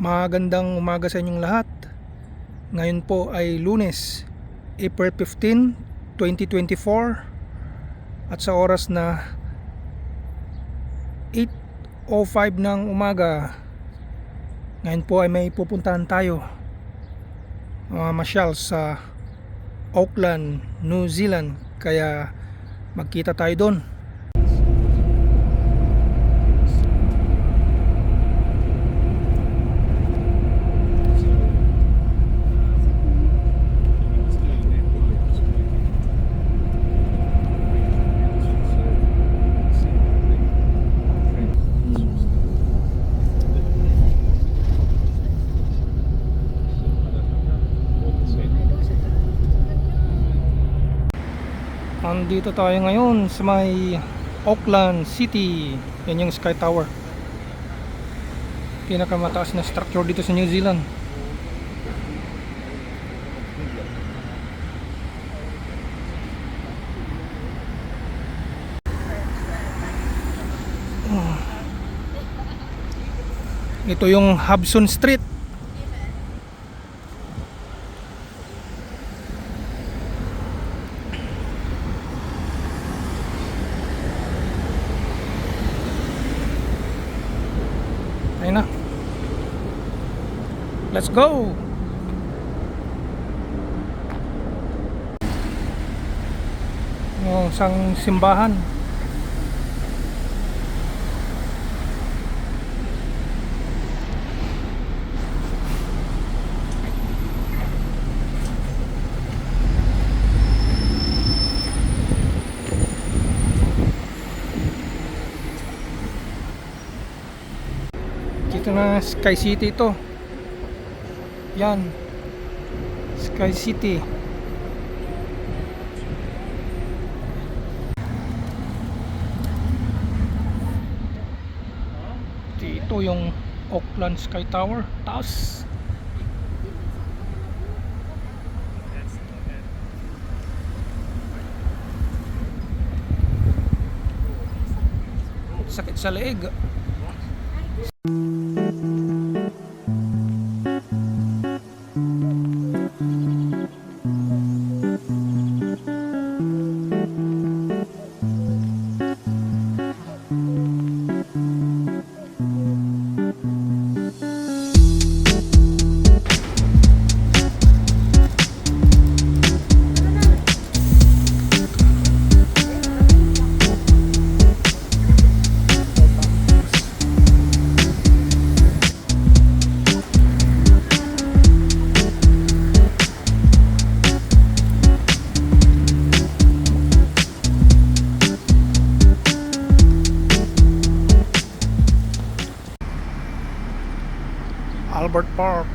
Magandang umaga sa inyong lahat. Ngayon po ay lunes, April 15, 2024 at sa oras na 8.05 ng umaga ngayon po ay may pupuntahan tayo mga masyal sa Auckland, New Zealand. Kaya magkita tayo doon Andito tayo ngayon sa may Auckland City. Yan yung Sky Tower. Pinakamataas na structure dito sa New Zealand. Ito yung Hobson Street. Ayun na. Go! Yung isang simbahan. Dito na Sky City ito. Yan. Sky City. Dito yung Auckland Sky Tower. Taas. Sakit sa leeg. Park.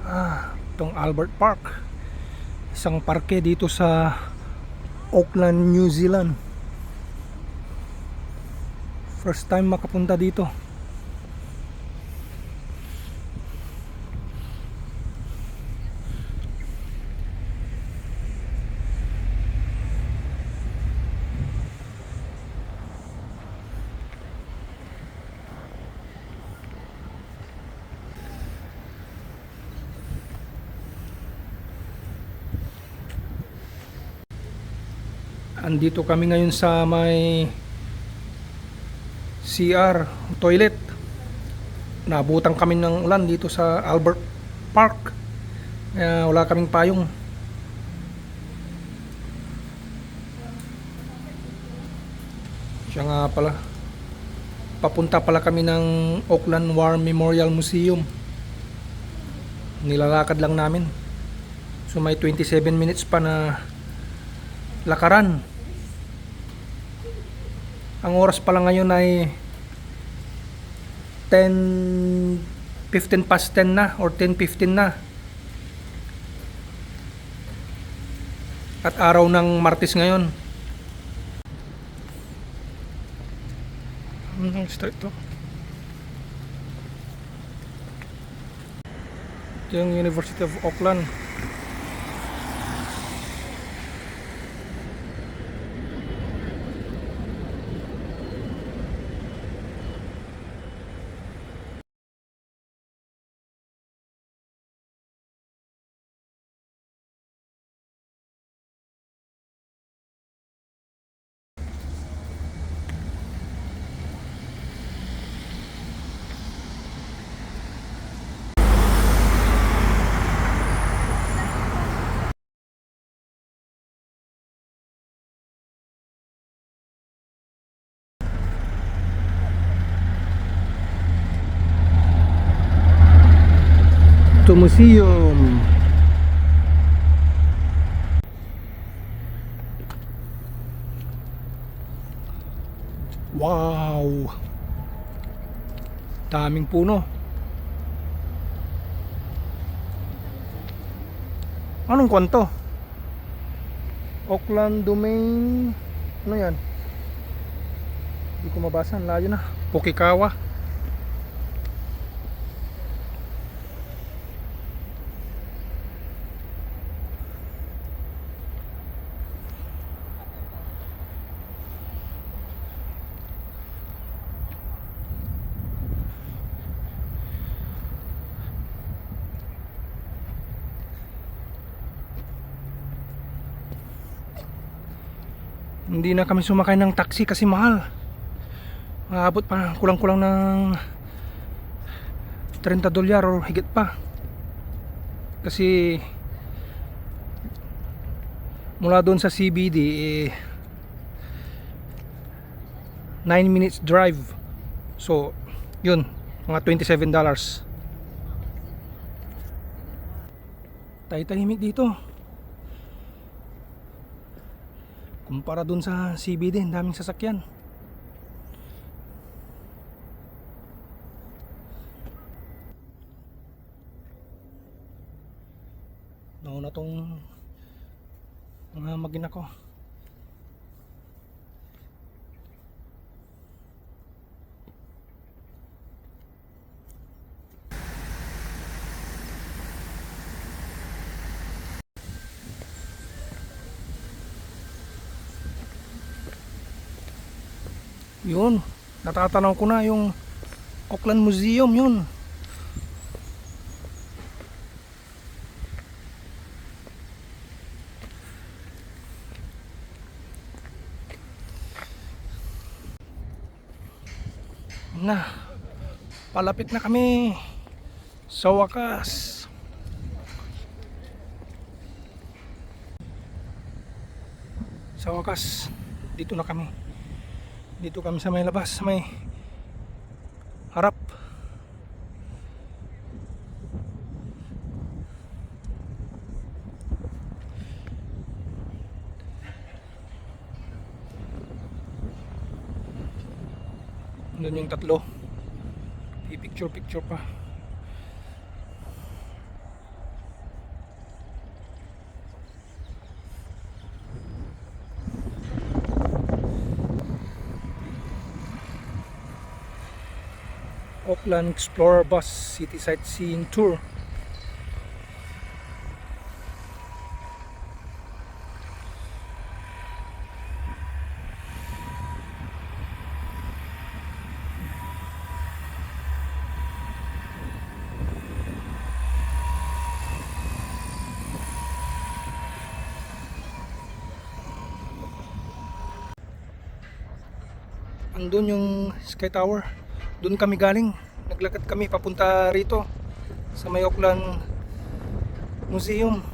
Ah, itong Albert Park. Isang parke dito sa Auckland, New Zealand. First time makapunta dito. Andito kami ngayon sa may CR, toilet. Nabutan kami ng ulan dito sa Albert Park. Kaya wala kaming payong. Siya nga pala. Papunta pala kami ng Auckland War Memorial Museum. Nilalakad lang namin. So may 27 minutes pa na lakaran. Ang oras pala ngayon ay 10 15 past 10 na or 10:15 na. At araw ng Martes ngayon. Anong street to? Ito yung University of Auckland. To museum. Wow! Daming puno. Anong kwanto? Auckland Domain Ano yan? Hindi ko mabasa, layo na Pokikawa Hindi na kami sumakay ng taxi kasi mahal. Maabot pa kulang-kulang ng 30 dolyar o higit pa. Kasi mula doon sa CBD eh 9 minutes drive. So, yun, mga 27 dollars. Tayo-tahimik dito. Kumpara dun sa CBD, daming sasakyan. Nauna tong mga magina ko. Yun, natatanaw ko na yung Auckland Museum yun. Na, palapit na kami sa wakas. Sa wakas, dito na kami dito kami sa may labas sa may harap. Doon yung tatlo. I-picture picture pa Auckland Explorer Bus City Sightseeing Tour. Andun yung Sky Tower. Doon kami galing. Naglakad kami papunta rito sa may Auckland Museum.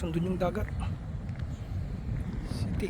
tapos yung dagat city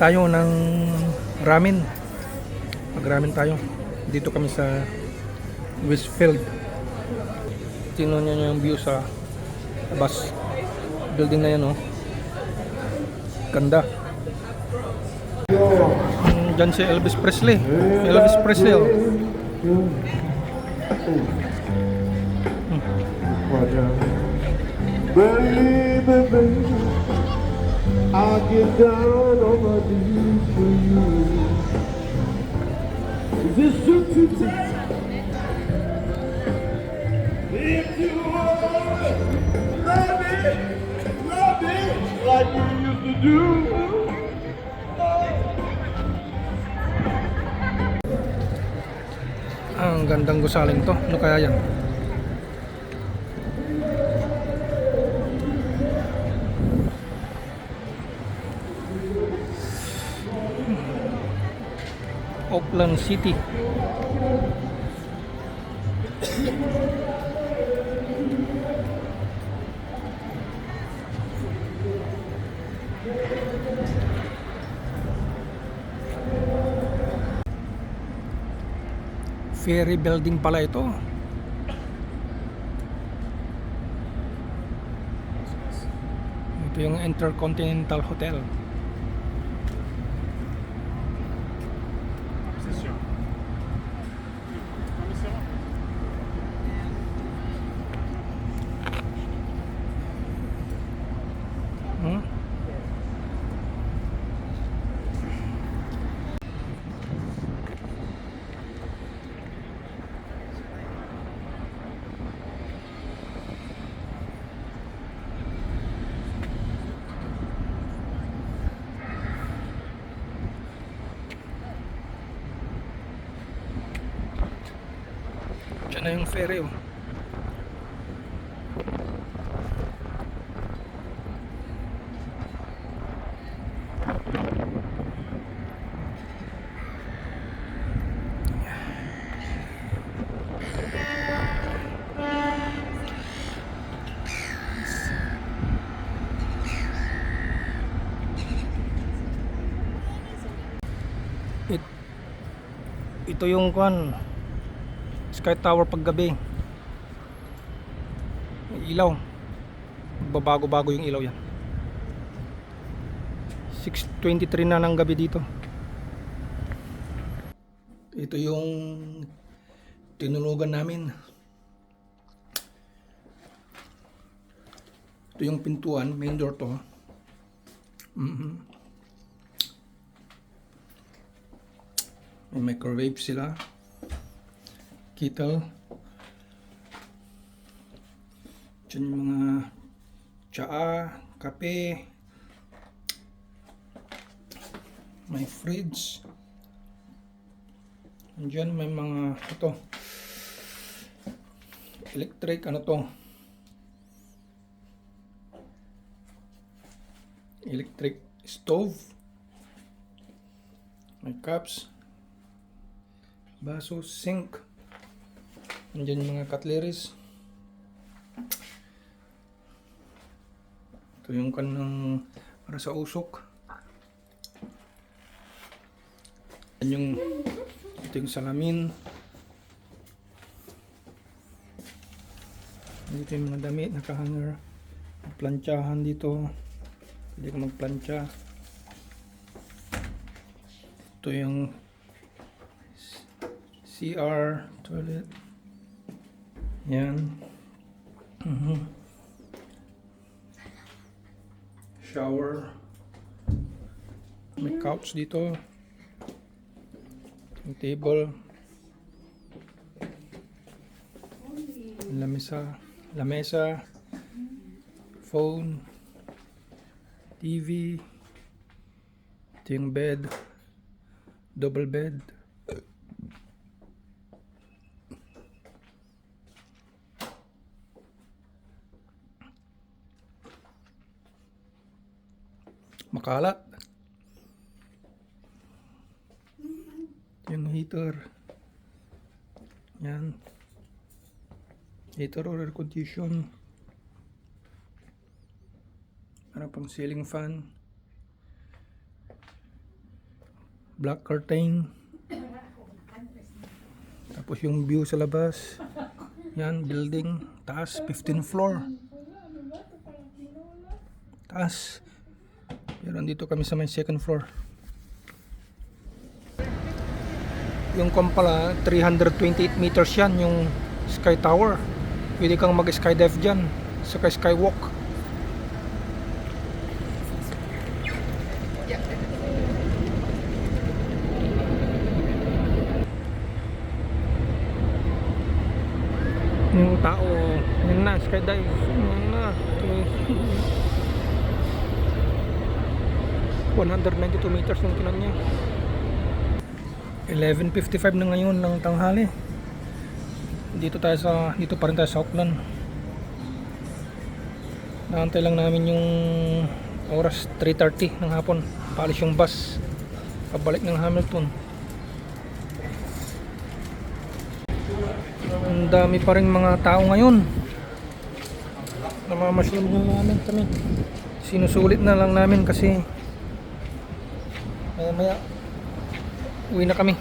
Tayo ng ramen. Mag-ramen tayo. Dito kami sa Westfield. Tingnan niyo yung view sa bus. Building na yan, oh. Ganda. Diyan si Elvis Presley. Elvis Presley, oh. Baby, baby, I'll get down my knees for you. Is this true to you? If you love me, love me like used to do. Ang gandang gusaling to. Ano kaya yan? Auckland City. Ferry building pala ito. Ito yung Intercontinental Hotel. Na yung ferry oh. It, ito yung kwan Sky Tower paggabi. May ilaw. Babago-bago yung ilaw yan. 6.23 na ng gabi dito. Ito yung tinunugan namin. Ito yung pintuan main door to. Mhm. may microwave sila kettle Diyan yung mga tsaa, kape may fridge. Diyan may mga ito electric ano to? Electric stove. May cups. Baso, sink Nandiyan yung mga cutleries ito yung kanang para sa usok yan yung ito yung salamin Dito yung mga damit, nakahanger. Plantsahan dito. Pwede ka magplantsa. Ito yung CR toilet. Yan. Mhm. Shower. May couch dito. Yung table. Lamesa. Lamesa. Phone. TV. Ito yung bed. Double bed. Makalat. Yung heater. Yan. Heater or air condition. Para pang ceiling fan. Black curtain. Tapos yung view sa labas. Yan, building. Taas, 15 floor. Taas. Pero andito kami sa may second floor. Yung pala, 328 meters yan, yung Sky Tower. Pwede kang mag-skydive dyan, saka skywalk. Yung tao, yun na, skydive. Yun na. 192 meters yung kinan niya. 11.55 na ngayon ng tanghali. Dito tayo sa, dito pa rin tayo sa Auckland. Naantay lang namin yung oras 3.30 ng hapon. Palis yung bus. Pabalik ng Hamilton. Ang dami pa rin mga tao ngayon. Namamasyal na namin kami. Sinusulit na lang namin kasi maya maya uwi na kami.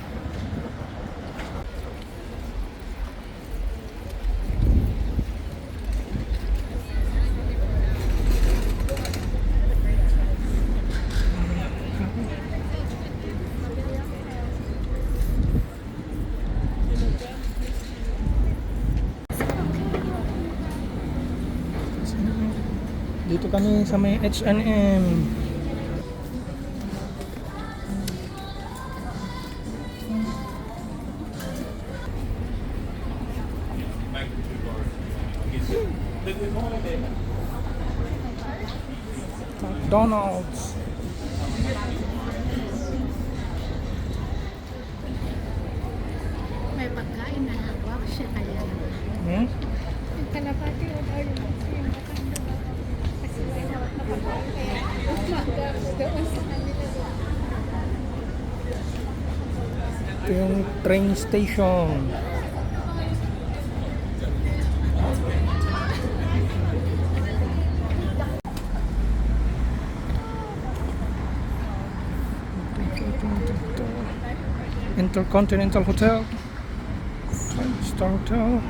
Dito kami sa may H&M. McDonald's. May pagkain na hawak siya kaya Hmm? yung kalapati o dahil yung makanda ba kasi may hawak na pagkain kaya doon sa kanila doon. Ito yung train station. Intercontinental Hotel. Five Star Hotel.